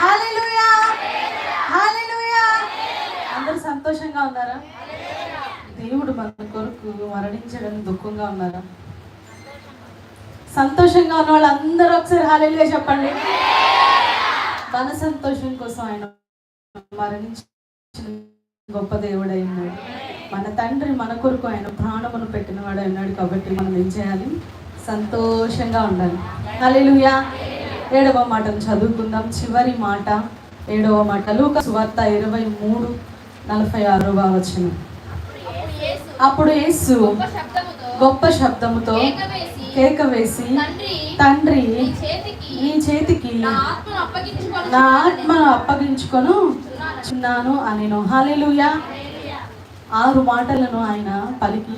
అందరు అందరూ సంతోషంగా ఉన్నారా? దేవుడు మన కొరకు మరణించడం దుఃఖంగా ఉన్నారా? సంతోషంగా ఉన్న వాళ్ళు అందరూ ఒకసారి హాలేలుగా చెప్పండి. మన సంతోషం కోసం ఆయన మరణించిన గొప్ప దేవుడై ఉన్నాడు మన తండ్రి మన కొరకు ఆయన ప్రాణమును పెట్టినవాడు అన్నాడు కాబట్టి మనం ఏం చేయాలి? సంతోషంగా ఉండాలి. హల్లెలూయా. ఏడవ మాటను చదువుకుందాం. చివరి మాట ఏడవ మాట. లూకా సువార్త ఇరవై మూడు నలభై ఆరవ వచనం. అప్పుడు యేసు గొప్ప శబ్దముతో కేక వేసి, తండ్రి నీ చేతికి నీ ఆత్మను అప్పగించుకొని చున్నాను అనేను. హాలేలుయా ఆరు మాటలను ఆయన పలికి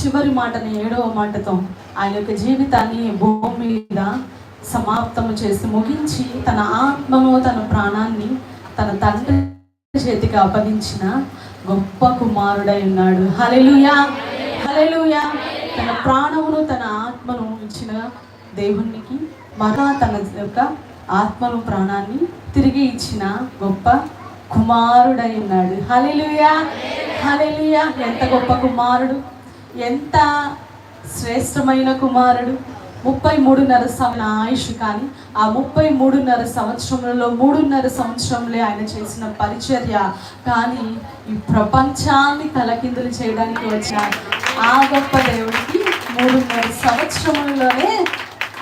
చివరి మాటని ఏడవ మాటతో ఆయన యొక్క జీవితాన్ని భూమి మీద సమాప్తము చేసి ముగించి తన ఆత్మను తన ప్రాణాన్ని తన తండ్రి చేతికి అప్పగించిన గొప్ప కుమారుడై ఉన్నాడు. హలెలుయా హలెలుయా తన ప్రాణమును తన ఆత్మను ఇచ్చిన దేవునికి మరలా తన యొక్క ఆత్మను ప్రాణాన్ని తిరిగి ఇచ్చిన గొప్ప కుమారుడై ఉన్నాడు. హలెలుయా హలెలుయా ఎంత గొప్ప కుమారుడు! ఎంత శ్రేష్టమైన కుమారుడు! ముప్పై మూడున్నర సంవత్సరం ఆయుష్ కానీ ఆ ముప్పై మూడున్నర సంవత్సరంలో మూడున్నర సంవత్సరంలో ఆయన చేసిన పరిచర్య కానీ ఈ ప్రపంచాన్ని తలకిందులు చేయడానికి వచ్చిన ఆ గొప్ప దేవుడికి మూడున్నర సంవత్సరంలోనే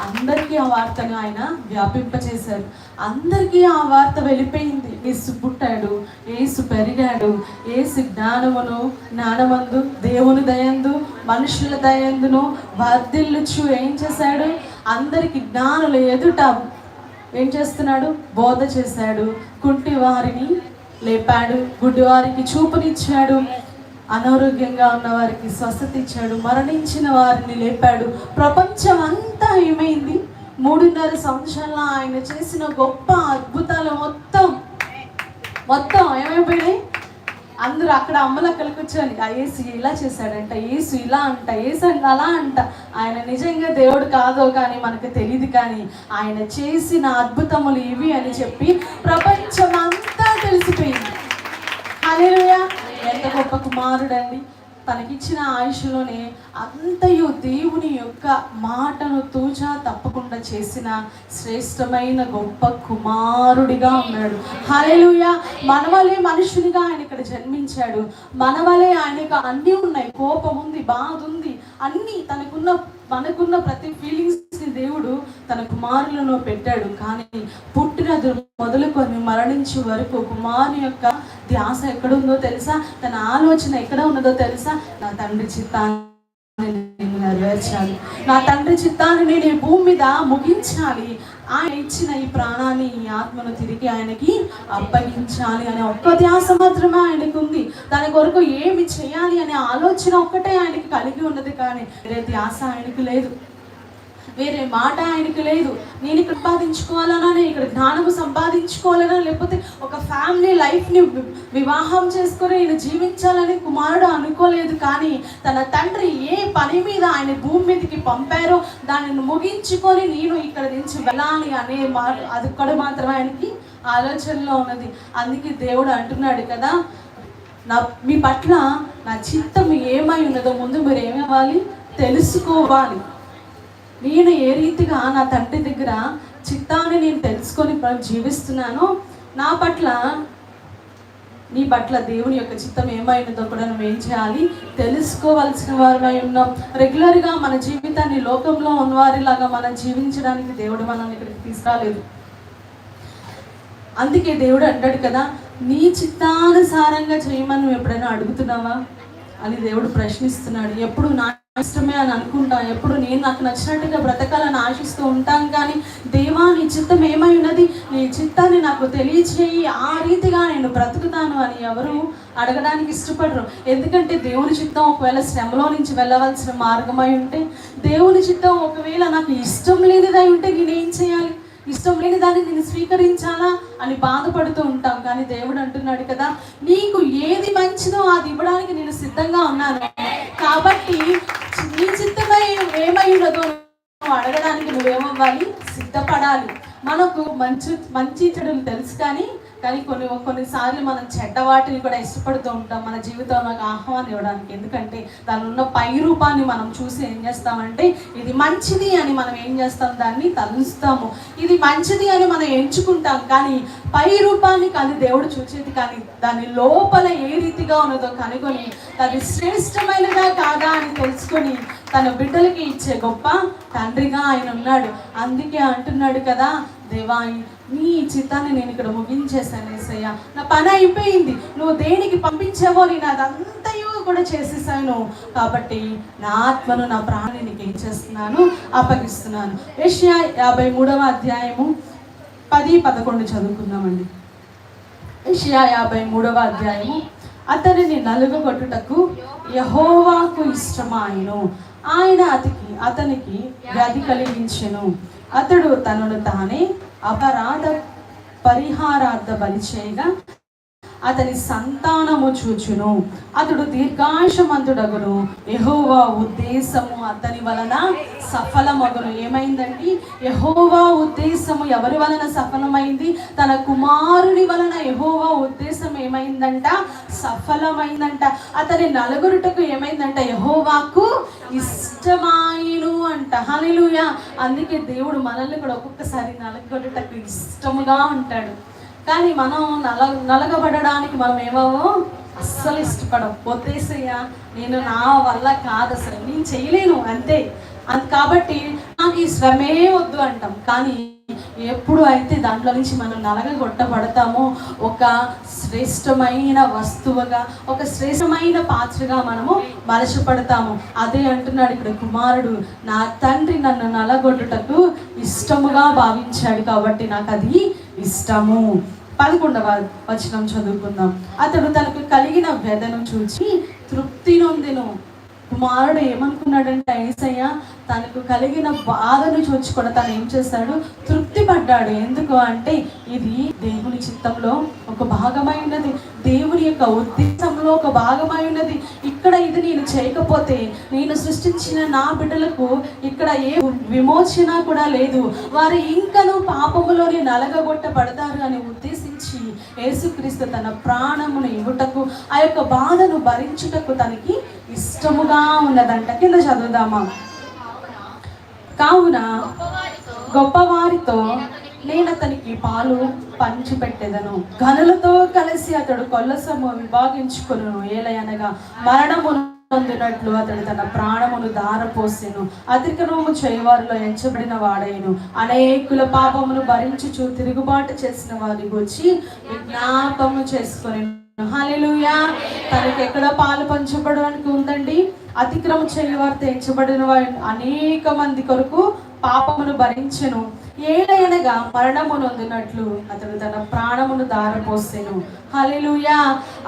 అందరికీ ఆ వార్తను ఆయన వ్యాపింపచేశారు. అందరికీ ఆ వార్త వెళ్ళిపోయింది. ఏసు పుట్టాడు ఏసు పెరిగాడు ఏసు జ్ఞానమును జ్ఞానమందు దేవుని దయందు మనుషుల దయందును వర్ధిల్లుచు ఏం చేశాడు? అందరికి జ్ఞానుల ఎదుట ఏం చేస్తున్నాడు? బోధ చేశాడు. కుంటి వారిని లేపాడు గుడ్డివారికి చూపునిచ్చాడు. అనారోగ్యంగా ఉన్న వారికి స్వస్థత ఇచ్చాడు మరణించిన వారిని లేపాడు. ప్రపంచం అంతా ఏమైంది? మూడున్నర సంవత్సరాల ఆయన చేసిన గొప్ప అద్భుతాలు మొత్తం. మొత్తం ఏమైపోయినాయి? అందరూ అక్కడ అమ్మలక్కలు కూర్చొని ఆ ఏసు ఇలా చేశాడంట ఏసు ఇలా అంట ఏసు అంట అలా అంట. ఆయన నిజంగా దేవుడు కాదో కానీ మనకు తెలియదు కానీ ఆయన చేసిన అద్భుతములు ఇవి అని చెప్పి ప్రపంచం అంతా తెలిసిపోయింది. హల్లెలూయా. ఎంత గొప్ప కుమారుడండి. తనకిచ్చిన ఆయుష్లోనే అంతయు దేవుని యొక్క మాటను తూచా తప్పకుండా చేసిన శ్రేష్టమైన గొప్ప కుమారుడిగా ఉన్నాడు. హల్లెలూయా. మనవలే మనుషునిగా ఆయన ఇక్కడ జన్మించాడు. మనవలే ఆయనకు అన్నీ ఉన్నాయి. కోపం ఉంది బాధ ఉంది. అన్నీ తనకున్న మనకున్న ప్రతి ఫీలింగ్స్ని దేవుడు తన కుమారులను పెట్టాడు. కానీ పుట్టినది మొదలుకొని మరణించే వరకు కుమారుని యొక్క ధ్యాస ఎక్కడుందో తెలుసా? తన ఆలోచన ఎక్కడ ఉన్నదో తెలుసా? నా తండ్రి చిత్తాన్ని నేను నెరవేర్చాలి. నా తండ్రి చిత్తాన్ని నేను ఈ భూమి మీద ముగించాలి. ఆయన ఇచ్చిన ఈ ప్రాణాన్ని ఈ ఆత్మను తిరిగి ఆయనకి అప్పగించాలి అనే ఒక్క ధ్యాస మాత్రమే ఆయనకు ఉంది. దాని కొరకు ఏమి చేయాలి అనే ఆలోచన ఒక్కటే ఆయనకి కలిగి ఉన్నది కానీ వేరే ధ్యాస ఆయనకు లేదు. వేరే మాట ఆయనకు లేదు. నేను ఇక్కడ సంపాదించుకోవాలనా నేను ఇక్కడ జ్ఞానము సంపాదించుకోవాలనా లేకపోతే ఒక ఫ్యామిలీ లైఫ్ని వివాహం చేసుకొని నేను జీవించాలని కుమారుడు అనుకోలేదు కానీ తన తండ్రి ఏ పని మీద ఆయన భూమి మీదకి పంపారో దానిని ముగించుకొని నేను ఇక్కడ నుంచి వెళ్ళాలి అనే మా అది కూడా మాత్రం ఆయనకి ఆలోచనలో ఉన్నది. అందుకే దేవుడు అంటున్నాడు కదా నా మీ పట్ల నా చిత్తం ఏమై ఉన్నదో ముందు మీరు ఏమవ్వాలి? తెలుసుకోవాలి. నేను ఏ రీతిగా నా తండ్రి దగ్గర చిత్తాన్ని నేను తెలుసుకొని జీవిస్తున్నానో నా పట్ల నీ పట్ల దేవుని యొక్క చిత్తం ఏమైనదో కూడా నువ్వు ఏం చేయాలి? తెలుసుకోవాల్సిన వారమై ఉన్నాం. రెగ్యులర్గా మన జీవితాన్ని లోకంలో ఉన్నవారిలాగా మనం జీవించడానికి దేవుడు మనల్ని ఇక్కడికి తీసుకురాలేదు. అందుకే దేవుడు అంటాడు కదా నీ చిత్తానుసారంగా చేయమని నువ్వు ఎప్పుడైనా అడుగుతున్నావా? అని దేవుడు ప్రశ్నిస్తున్నాడు. ఎప్పుడు నా ఇష్టమే అని అనుకుంటాం. ఎప్పుడు నేను నాకు నచ్చినట్టుగా బ్రతకాలని ఆశిస్తూ ఉంటాం కానీ దేవా నీ చిత్తం ఏమై ఉన్నది? నీ చిత్తాన్ని నాకు తెలియచేయి. ఆ రీతిగా నేను బ్రతుకుతాను అని ఎవరు అడగడానికి ఇష్టపడరు. ఎందుకంటే దేవుని చిత్తం ఒకవేళ శ్రమలో నుంచి వెళ్ళవలసిన మార్గమై ఉంటే దేవుని చిత్తం ఒకవేళ నాకు ఇష్టం లేనిదై ఉంటే నేనేం చేయాలి? ఇష్టం లేని దాన్ని నేను స్వీకరించాలా అని బాధపడుతూ ఉంటాం. కానీ దేవుడు అంటున్నాడు కదా నీకు ఏది మంచిదో అది ఇవ్వడానికి నేను సిద్ధంగా ఉన్నాను. కాబట్టి నీ చిత్తమై ఏమై ఉన్నదో నువ్వు అడగడానికి నువ్వేమవ్వాలి? సిద్ధపడాలి. మనకు మంచి మంచి చెడులు తెలుసు కానీ కానీ కొన్ని కొన్నిసార్లు మనం చెడ్డ వాటిని కూడా ఇష్టపడుతూ ఉంటాం. మన జీవితంలోకి ఆహ్వానం ఇవ్వడానికి. ఎందుకంటే దాని ఉన్న పై రూపాన్ని మనం చూసి ఏం చేస్తామంటే ఇది మంచిది అని మనం ఏం చేస్తాం? దాన్ని తలుస్తాము. ఇది మంచిది అని మనం ఎంచుకుంటాం. కానీ పై రూపాన్ని కానీ దేవుడు చూసేది కానీ దాని లోపల ఏ రీతిగా ఉన్నదో కనుగొని అది శ్రేష్టమైనదా కాదా అని తెలుసుకొని తన బిడ్డలకి ఇచ్చే గొప్ప తండ్రిగా ఆయన ఉన్నాడు. అందుకే అంటున్నాడు కదా దేవా నీ చిత్తాన్ని నేను ఇక్కడ ముగించేశాను ఏసయ్య. నా పని అయిపోయింది. నువ్వు దేనికి పంపించావో నేను అదంతయు కూడా చేసేసాను. కాబట్టి నా ఆత్మను నా ప్రాణాన్ని నీకు ఏం చేస్తున్నాను అప్పగిస్తున్నాను. ఏషియా యాభై మూడవ అధ్యాయము పది పదకొండు చదువుకుందామండి. ఏషియా యాభై మూడవ అధ్యాయము అతనిని నలుగగొట్టుటకు యహోవాకు ఇష్టమాయను ఆయన అతికి అతనికి వ్యాధి కలిగించెను. అతడు తనను తానే అపరాధ పరిహారార్థ బలి చేయగా అతని సంతానము చూచును. అతడు దీర్ఘాయుషమంతుడగును. యహోవా ఉద్దేశము అతని వలన సఫలమగును. ఏమైందండి? యహోవా ఉద్దేశము ఎవరి వలన సఫలమైంది? తన కుమారుని వలన యహోవా ఉద్దేశం ఏమైందంట? సఫలమైందంట. అతని నలుగురుటకు ఏమైందంట? యహోవాకు ఇష్టమాయిను అంట. హల్లెలూయా. అందుకే దేవుడు మనల్ని కూడా ఒక్కొక్కసారి నలుగురుటకు ఇష్టముగా ఉంటాడు. కానీ మనం నల నలగబడడానికి మనం ఏమో అస్సలు ఇష్టపడం వద్దేసయ్యా నేను నా వల్ల కాదు అసలు. నేను చేయలేను అంతే. అంత కాబట్టి నాకు ఈ శ్రమే వద్దు అంటాం. కానీ ఎప్పుడు అయితే దాంట్లో నుంచి మనం నలగగొట్టబడతామో ఒక శ్రేష్టమైన వస్తువుగా ఒక శ్రేష్టమైన పాత్రగా మనము మలసపడతాము అదే అంటున్నాడు ఇక్కడ కుమారుడు. నా తండ్రి నన్ను నలగొట్టుటకు ఇష్టముగా భావించాడు కాబట్టి నాకు అది ఇష్టము. పదకొండవ వచనం చదువుకుందాం. అతడు తనకు కలిగిన వ్యధను చూచి తృప్తి నొందిను. కుమారుడు ఏమనుకున్నాడంటే ఐసయ్య తనకు కలిగిన బాధను చూచి కూడా తను ఏం చేశాడు తృప్తి పడ్డాడు ఎందుకు అంటే ఇది దేవుని చిత్తంలో ఒక భాగమైనది. దేవుని యొక్క ఉద్దేశంలో ఒక భాగమైనది. ఇక్కడ ఇది నేను చేయకపోతే నేను సృష్టించిన నా బిడ్డలకు ఇక్కడ ఏ విమోచన కూడా లేదు. వారు ఇంకను పాపములోనే నలగగొట్టబడతారు అని ఉద్దేశించి యేసుక్రీస్తు తన ప్రాణమును ఇవ్వటకు ఆ యొక్క బాధను భరించుటకు తనకి ఇష్టముగా ఉన్నదంట. కింద చదువుదామా? కావున గొప్పవారితో నేను అతనికి పాలు పంచిపెట్టెదను. గనులతో కలిసి అతడు కొల్లసము విభాగించుకును ఏలయనగా మరణమును పొందినట్లు అతడు తన ప్రాణమును దారపోసెను అతిక్రమము చేయవారిలో ఎంచబడిన వాడైను. అనేకుల పాపమును భరించుచు తిరుగుబాటు చేసిన వారి గురించి విజ్ఞాపము చేసుకొని హల్లెలూయా! తనకి ఎక్కడ పాలు పంచబడడానికి ఉందండి? అతిక్రమ చేయవారితో ఎంచబడిన వారి అనేక మంది కొరకు పాపమును భరించెను. ఏలయనగా మరణము నొందినట్లు అతడు తన ప్రాణమును దారపోసెను హలిలుయా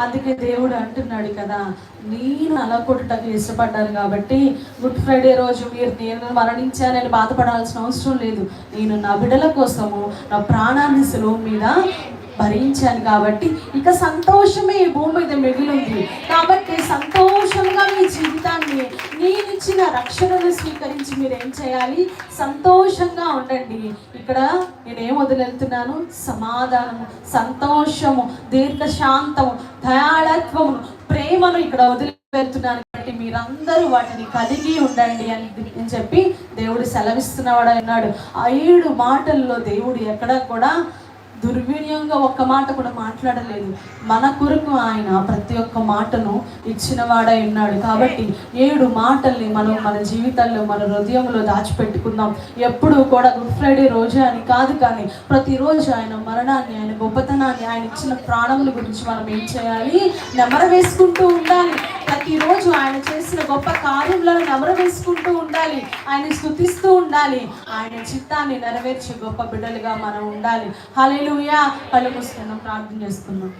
అందుకే దేవుడు అంటున్నాడు కదా నేను అలా కొట్టుటకు ఇష్టపడ్డాను కాబట్టి గుడ్ ఫ్రైడే రోజు మీరు నేను మరణించానని బాధపడాల్సిన అవసరం లేదు. నేను నా బిడ్డల కోసము నా ప్రాణాన్ని సులువు మీద భరించాను కాబట్టి ఇక సంతోషమే ఈ భూమి మీద మిగిలింది. కాబట్టి సంతోషంగా మీ జీవితాన్ని నేను ఇచ్చిన రక్షణను స్వీకరించి మీరు ఏం చేయాలి? సంతోషంగా ఉండండి. ఇక్కడ నేనేం వదిలేళ్తున్నాను? సమాధానము సంతోషము దీర్ఘశాంతము దయాళత్వము ప్రేమను ఇక్కడ వదిలి పెడుతున్నాను కాబట్టి మీరందరూ వాటిని కలిగి ఉండండి అని అని చెప్పి దేవుడు సెలవిస్తున్నవాడు అన్నాడు ఆ ఏడు మాటల్లో దేవుడు ఎక్కడ కూడా దుర్వినియోగంగా ఒక్క మాట కూడా మాట్లాడలేదు. మన కొరకు ఆయన ప్రతి ఒక్క మాటను ఇచ్చినవాడై ఉన్నాడు. కాబట్టి ఏడు మాటల్ని మనం మన జీవితాల్లో మన హృదయంలో దాచిపెట్టుకుందాం. ఎప్పుడు కూడా గుడ్ ఫ్రైడే రోజే అని కాదు కానీ ప్రతిరోజు ఆయన మరణాన్ని ఆయన గొప్పతనాన్ని ఆయన ఇచ్చిన ప్రాణముల గురించి మనం ఏం చేయాలి? నెమర వేసుకుంటూ ఉండాలి. ప్రతిరోజు ఆయన చేసిన గొప్ప కార్యములను నెమర వేసుకుంటూ ఉండాలి. ఆయన స్థుతిస్తూ ఉండాలి. ఆయన చిత్తాన్ని నెరవేర్చే గొప్ప బిడ్డలుగా మనం ఉండాలి. హలే లూయా పలుకొస్తున్నాం ప్రార్థన చేస్తున్నాం.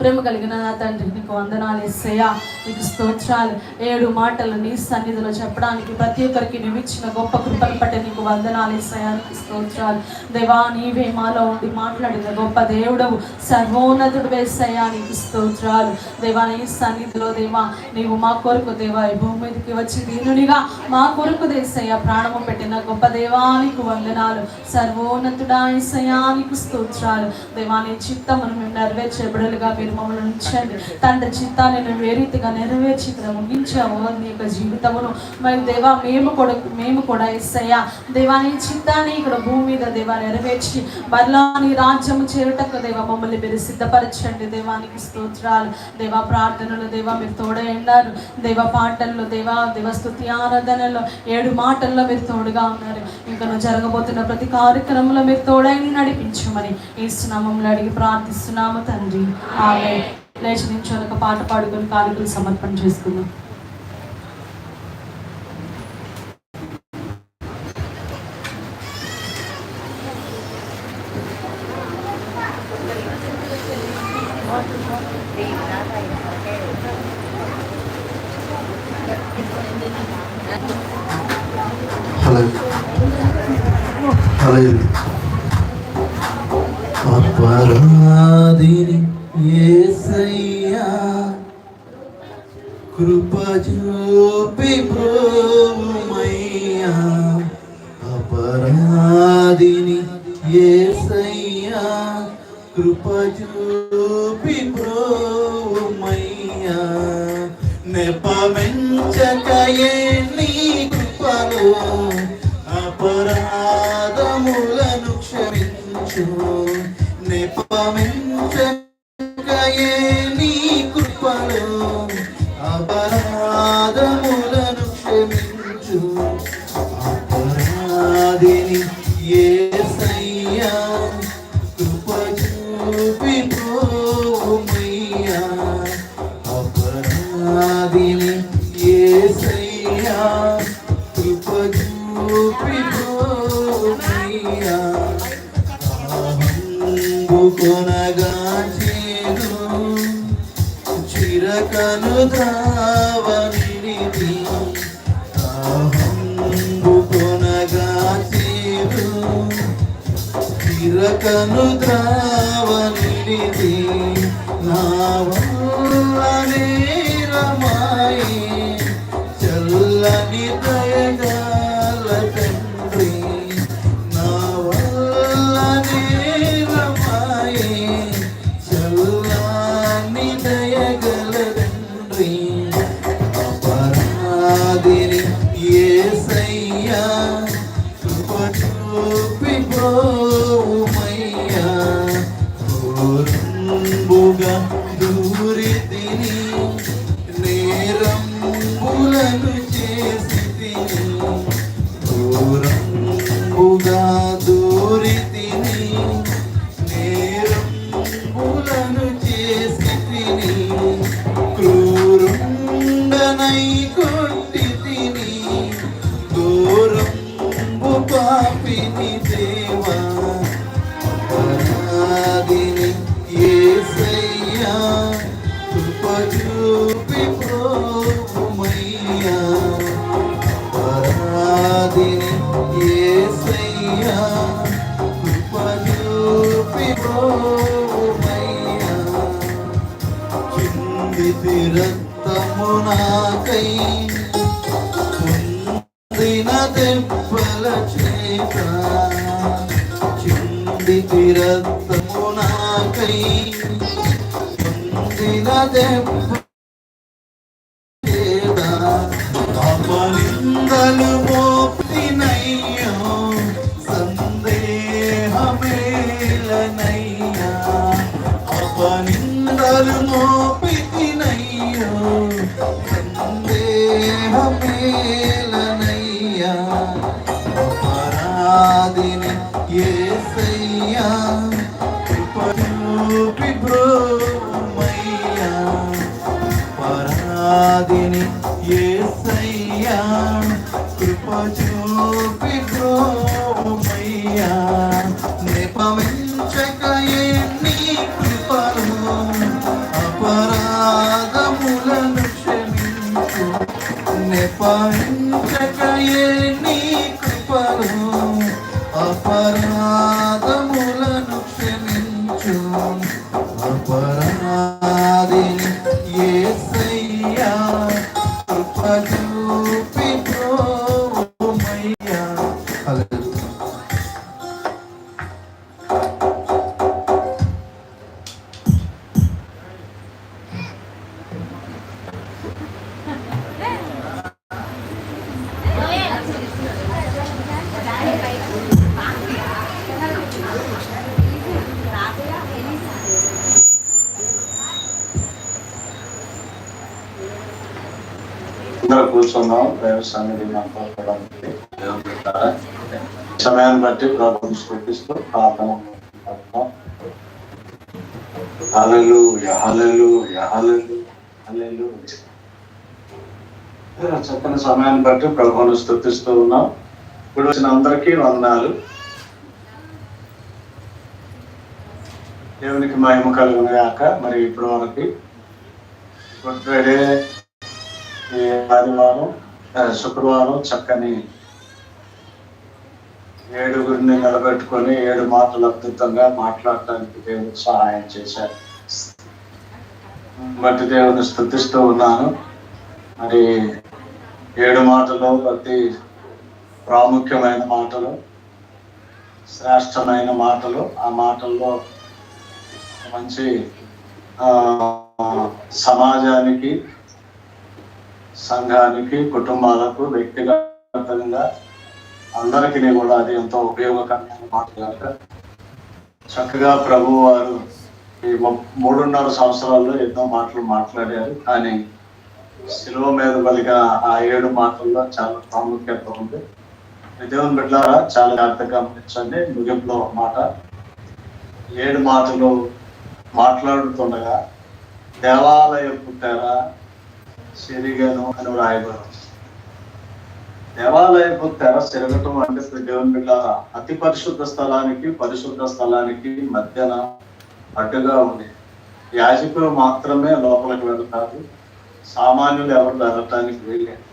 ప్రేమ కలిగిన నా తండ్రి నీకు వందనాలు ఎస్సయ్యా నీకు స్తోత్రాలు. ఏడు మాటలు నీ సన్నిధిలో చెప్పడానికి ప్రతి ఒక్కరికి నువ్వు ఇచ్చిన గొప్ప కృపను బట్టి నీకు వందనాలు ఎస్సయ్యా నీకు స్తోత్రాలు. దేవా నీవే మాలో ఉండి మాట్లాడిన గొప్ప దేవుడవు సర్వోన్నతుడు వేసయ్యా నీకు స్తోత్రాలు. దేవా నీ సన్నిధిలో దేవా నీవు మా కొరకు దేవా ఈ భూమి మీదకి వచ్చి దీనునిగా మా కొరకు దేశయ్య ప్రాణము పెట్టిన గొప్ప దేవానికి వందనాలు. సర్వోన్నతుడా ఏసయ్యా నీకు స్తోత్రాలు. దేవా నీ చిత్తమును మేము నెరవేర్చే బిడలుగా మీరు మమ్మల్ని ఉంచండి. తండ్రి చిత్తాన్ని నువ్వు ఏ రీతిగా నెరవేర్చి ఇక్కడ ముగించాము నీ యొక్క జీవితమును మరి దేవా మేము కూడా మేము కూడా ఇస్తాయా దేవా నీ చిత్తాన్ని ఇక్కడ భూమి మీద దేవా నెరవేర్చి మరలా నీ రాజ్యము చేరుటకు దేవా మమ్మల్ని మీరు సిద్ధపరచండి. దేవానికి స్తోత్రాలు. దేవా ప్రార్థనలు దేవా మీరు తోడై ఉన్నారు. దేవ పాటల్లో దేవా దేవస్థుతి ఆరాధనలో ఏడు మాటల్లో మీరు తోడుగా ఉన్నారు. ఇంకా జరగబోతున్న ప్రతి కార్యక్రమంలో మీరు తోడైని నడిపించమని ఈ స్నామంలో అడిగి ప్రార్థిస్తున్నాము తండ్రి. ఆమె లేచి నుంచి ఒక పాట పాడుకొని కానుకలు సమర్పణ చేసుకుందాం. హలో. హలో. అపరాధిని ఏసయ్యా కృప చూపి బ్రోమయ్యా అపరాధిని ఏసయ్యా కృప చూపి బ్రోమయ్యా నెపమెంచకయే నీ కృపలో అపరాధములను క్షమించు. నెపమెంచ inat et ప్రభువయ్యా నిపమించక ఎన్ని కృపలు అపరాధములను క్షమించు. నిపమి కూర్చున్నాం ప్రేమ సన్నిధి మాట్లాడుకోవడానికి సమయాన్ని బట్టి ప్రభుత్వం చూపిస్తూ ప్రార్థన అలలు యహలలు యహలలు అలలు చక్కని సమయాన్ని బట్టి ప్రభువును స్థుతిస్తూ ఉన్నాం. ఇప్పుడు వచ్చిన అందరికీ వందనాలు. దేవునికి మహిమ కలుగును గాక మరి ఇప్పటి వరకు. Good Friday. ఈ ఆదివారం శుక్రవారం చక్కని ఏడుగురిని నిలబెట్టుకొని ఏడు మాటలు అద్భుతంగా మాట్లాడటానికి దేవుడు సహాయం చేశారు. బట్టి దేవుని స్థుతిస్తూ ఉన్నాను. మరి ఏడు మాటలు ప్రతి ప్రాముఖ్యమైన మాటలు శ్రేష్టమైన మాటలు. ఆ మాటల్లో మంచి సమాజానికి సంఘానికి కుటుంబాలకు వ్యక్తిగతంగా అందరికీ కూడా అది ఎంతో ఉపయోగకరమైన మాట కనుక. చక్కగా ప్రభు వారు ఈ మూడున్నర సంవత్సరాల్లో ఎన్నో మాటలు మాట్లాడారు. కానీ శిలువ మీద బలిగా ఆ ఏడు మాటల్లో చాలా ప్రాముఖ్యత ఉంది. ఈ బిడ్డారా చాలా జాగ్రత్తగా గమనించండి. ముగింపులో మాట. ఏడు మాటలు మాట్లాడుతుండగా దేవాలయ పుట్టారా శరీరను అని రాయబడు దేవాలయపు తెర సిరగటం అంటే దేవుని బిడ్డ అతి పరిశుద్ధ స్థలానికి పరిశుద్ధ స్థలానికి మధ్యన అడ్డుగా ఉంది. యాజకులు మాత్రమే లోపలికి వెళ్తారు. సామాన్యులు ఎవరు వెళ్ళటానికి వీలేదు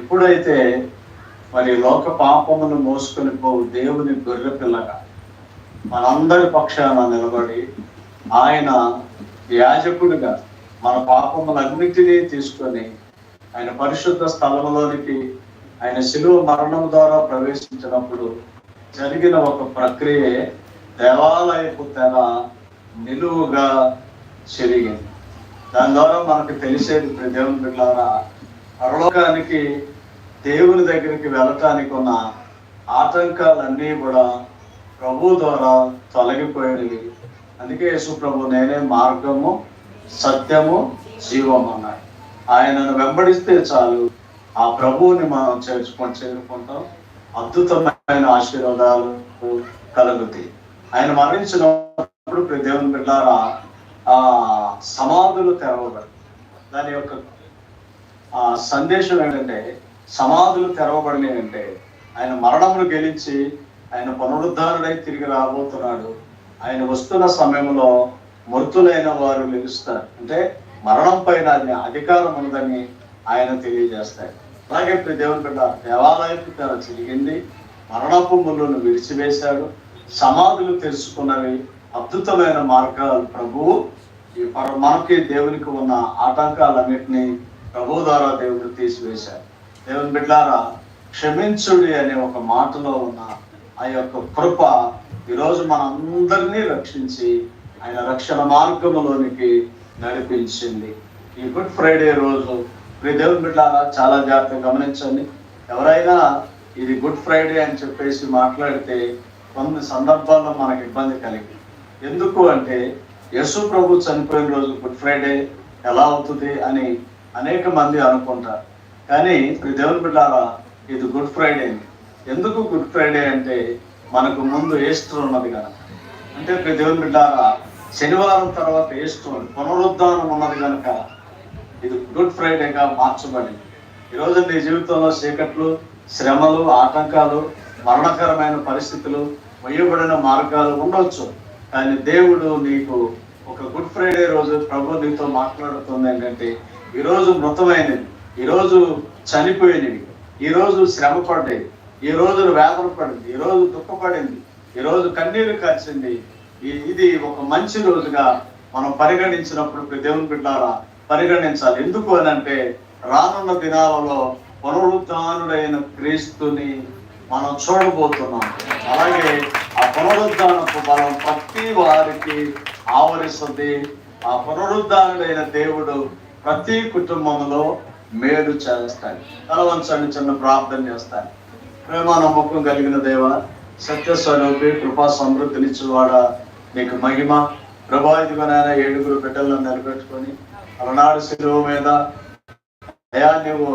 ఎప్పుడైతే మరి లోక పాపమును మోసుకొని పోవు దేవుని గొర్రె పిల్లగా. మనందరి పక్షాన నిలబడి ఆయన యాజకుడిగా మన పాపములన్నిటినీ తీసుకొని ఆయన పరిశుద్ధ స్థలంలోనికి ఆయన శిలువ మరణం ద్వారా ప్రవేశించినప్పుడు జరిగిన ఒక ప్రక్రియే దేవాలయపు తెర నిలువుగా చెరిగింది. దాని ద్వారా మనకు తెలిసేది దేవుని బిడ్డారా పరలోకానికి దేవుని దగ్గరికి వెళ్ళటానికి ఉన్న ఆటంకాలన్నీ కూడా ప్రభు ద్వారా తొలగిపోయినవి. అందుకే యేసు ప్రభు నేనే మార్గము సత్యము జీవం అన్నాడు ఆయనను వెంబడిస్తే చాలు. ఆ ప్రభువుని మనం చేర్చుకొని చేరుకుంటాం. అద్భుతమైన ఆశీర్వాదాలు కలుగుతాయి. ఆయన మరణించినప్పుడు ప్రతి దేవుని బిడ్డారా ఆ సమాధులు తెరవబడి దాని యొక్క ఆ సందేశం ఏంటంటే సమాధులు తెరవబడినాయి అంటే ఆయన మరణమును గెలిచి ఆయన పునరుద్ధారుడై తిరిగి రాబోతున్నాడు. ఆయన వస్తున్న సమయంలో మృతులైన వారు నిలుస్తారు అంటే మరణం పైన అధికారం ఉందని ఆయన తెలియజేస్తాడు. అలాగే దేవుని బిడ్డ దేవాలయం తన జరిగింది. మరణపు ముళ్ళను విడిచివేశాడు. సమాధులు తెలుసుకున్నవి అద్భుతమైన మార్గాలు. ప్రభువు ఈ పర- మనకి దేవునికి ఉన్న ఆటంకాలన్నింటినీ ప్రభు ద్వారా దేవుడు తీసివేశాడు. దేవుని బిడ్డారా క్షమించుడి అనే ఒక మాటలో ఉన్న ఆ యొక్క కృప ఈరోజు మనందరినీ రక్షించి ఆయన రక్షణ మార్గంలోనికి నడిపించింది. ఈ గుడ్ ఫ్రైడే రోజు ప్రియ దేవుని బిడ్డారా చాలా జాగ్రత్తగా గమనించండి. ఎవరైనా ఇది గుడ్ ఫ్రైడే అని చెప్పేసి మాట్లాడితే కొన్ని సందర్భాల్లో మనకు ఇబ్బంది కలిగి. ఎందుకు అంటే యేసు ప్రభు చనిపోయిన రోజు గుడ్ ఫ్రైడే ఎలా అవుతుంది అని అనేక మంది అనుకుంటారు. కానీ ప్రియ దేవుని బిడ్డారా ఇది గుడ్ ఫ్రైడే ఎందుకు గుడ్ ఫ్రైడే అంటే మనకు ముందు ఏస్టర్ ఉన్నది కనుక అంటే ప్రియ దేవుని బిడ్డారా శనివారం తర్వాత ఈస్టర్ ఉంది. పునరుద్ధానం ఉన్నది కనుక ఇది గుడ్ ఫ్రైడేగా మార్చబడింది ఈరోజు నీ జీవితంలో చీకట్లు శ్రమలు ఆటంకాలు మరణకరమైన పరిస్థితులు వేయబడిన మార్గాలు ఉండొచ్చు కానీ దేవుడు నీకు ఒక గుడ్ ఫ్రైడే రోజు ప్రభు నీతో మాట్లాడుతుంది ఏంటంటే ఈరోజు మృతమైనది ఈరోజు చనిపోయినవి ఈరోజు శ్రమ పడ్డాయి ఈ రోజు వేదన పడింది ఈ రోజు దుఃఖపడింది ఈ రోజు కన్నీరు కలిసింది ఇది ఒక మంచి రోజుగా మనం పరిగణించినప్పుడు దేవుని బిడ్డారా పరిగణించాలి. ఎందుకు అని అంటే రానున్న దినాలలో పునరుద్ధానుడైన క్రీస్తుని మనం చూడబోతున్నాం. అలాగే ఆ పునరుద్ధానపు బలం ప్రతి వారికి ఆవరిస్తుంది. ఆ పునరుద్ధానుడైన దేవుడు ప్రతి కుటుంబంలో మేలు చేస్తాడు. తలవంచండి చిన్న ప్రార్థన చేస్తాడు. ప్రేమ నమ్మకం కలిగిన దేవ సత్య స్వరూపి కృపా సమృద్ధినిచ్చేవాడ నీకు మహిమ ప్రభావితమైన ఏడుగురు బిడ్డలను నిలబెట్టుకొని అలనాడు శిలువ మీద అయా నువ్వు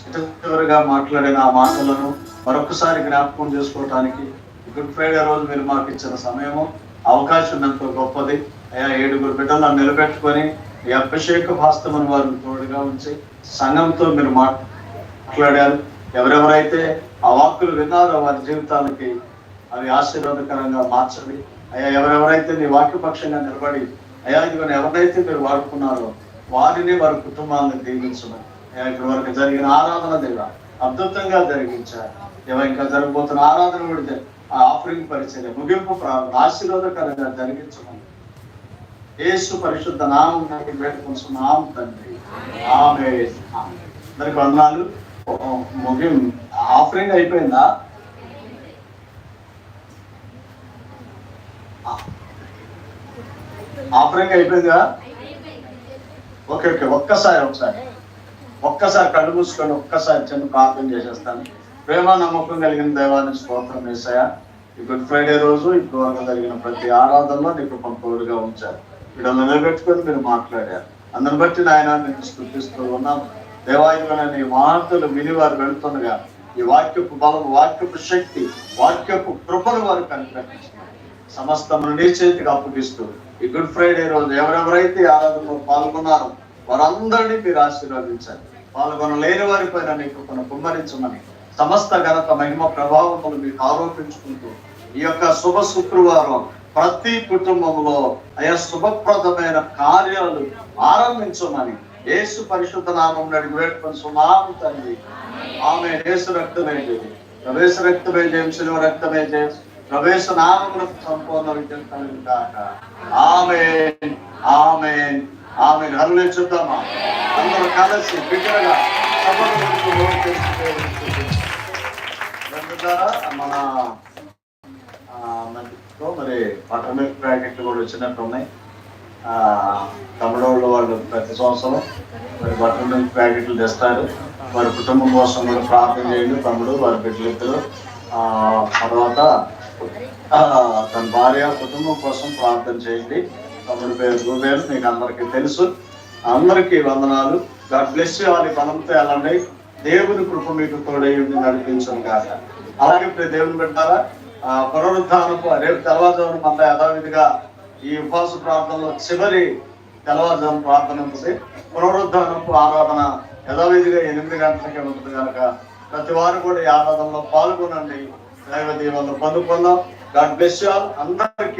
చివరిగా మాట్లాడిన ఆ మాటలను మరొకసారి జ్ఞాపకం చేసుకోవటానికి గుడ్ ఫ్రైడే రోజు మీరు మాకు ఇచ్చిన సమయము అవకాశం ఎంతో గొప్పది. అయా ఏడుగురు బిడ్డలను నిలబెట్టుకొని ఈ అభిషేక భాస్తమని వారిని తోడుగా ఉంచి సంఘంతో మీరు మాట్లాడారు. ఎవరెవరైతే ఆ వాక్కులు విన్నారో వారి జీవితానికి అవి ఆశీర్వాదకరంగా మార్చండి. అయ్యా ఎవరెవరైతే నీ వాక్యపక్షంగా నిలబడి అయ్యా ఇదిగో ఎవరైతే మీరు వాడుకున్నారో వారిని వారి కుటుంబాలను దీవించమని. అయ్యా ఇక్కడ వరకు జరిగిన ఆరాధన దేవ అద్భుతంగా జరిగించారు. దేవ ఇంకా జరగబోతున్న ఆరాధన కూడా ఆ ఆఫరింగ్ పరిచయం ముగింపు ఆశీర్వాదకరంగా జరిగించమని. యేసు పరిశుద్ధ నామం నాకు వేడుకుంటున్నాం తండ్రి. ఆమె అందరికి వందనాలు. ముగిం ఆఫరింగ్ అయిపోయిందా? ఆపరంగా అయిపోయిందా ఓకే ఓకే ఒక్కసారి ఒకసారి. ఒక్కసారి కళ్ళు మూసుకొని ఒక్కసారి చిన్న ప్రార్థన చేసేస్తాను. ప్రేమ నమ్మకం కలిగిన దైవాన్ని స్తోత్రం వేసాయా ఈ గుడ్ ఫ్రైడే రోజు ఇప్పుడు వరకు జరిగిన ప్రతి ఆరాధనలో నీకు పంపవుడిగా ఉంచారు. ఇక్కడ నిలబెట్టుకొని మీరు మాట్లాడారు. అందరిని బట్టి నాయన నేను స్థుతిస్తూ ఉన్నాం. దేవాయుగన నీ వార్తలు విని వారు వెళుతుండగా ఈ వాక్యపు బలం వాక్యపు శక్తి వాక్యపు కృపను వారు కనిపించారు సమస్తమును నీ చేతికి అప్పగిస్తూ ఈ గుడ్ ఫ్రైడే రోజు ఎవరెవరైతే ఆరాధనలో పాల్గొన్నారో వారందరినీ మీరు ఆశీర్వదించండి పాల్గొనలేని వారి పైన నీ కృపను కుమ్మరించమని సమస్త ఘనత మహిమ ప్రభావములు మీకు ఆరోపించుకుంటూ ఈ యొక్క శుభ శుక్రవారం ప్రతి కుటుంబంలో అయా శుభప్రదమైన కార్యాలు ఆరంభించమని యేసు పరిశుద్ధ నామం నడిగి వేడుకొని తండ్రి. ఆమె యేసు రక్తమే. జయం ప్రవేశ రక్తమే. జయం శిలువ రక్తమే. జయం ప్రవేశ నామములకు సంపూర్ణ విజయం కలిగిన కాక ఆమె ఆమె ఆమె అరుణి చూద్దామా అందరూ కలిసి బిగ్గరగా మన ఆ, మరి బటర్ మిల్క్ ప్యాకెట్లు కూడా వచ్చినట్టు ఉన్నాయి. ఆ, తమిళోళ్ళు వాళ్ళు ప్రతి సంవత్సరం మరి బటర్ మిల్క్ ప్యాకెట్లు తెస్తారు. వారి కుటుంబం కోసం కూడా ప్రార్థన చేయండి తమ్ముడు వారి బిడ్డలిద్దరు. తర్వాత తన భార్య కుటుంబం కోసం ప్రార్థన చేయండి. తమ్ముడి పేరు గురువేరు మీకు అందరికీ తెలుసు. అందరికీ వందనాలు. గాడ్ బ్లెస్ వారి బలంతో వెళ్ళండి దేవుని కృప మీకు తోడై ఉండి నడిపించను కాక అలాగే ఇప్పుడు దేవుని పెట్టారా ఆ పునరుద్ధానపు రేపు తెల్లవారుజామున మన యథావిధిగా ఈ ఉపవాస ప్రార్థనలో చివరి తెల్లవారుజాము ప్రార్థన ఉంటుంది. పునరుద్ధానపు ఆరాధన యథావిధిగా ఎనిమిది గంటలకే ఉంటుంది కనుక ప్రతి వారు కూడా ఈ ఆరాధనలో పాల్గొనండి. దైవ దీవెనలు పొందుకుందాం గాడ్ బ్లెస్ అందరికీ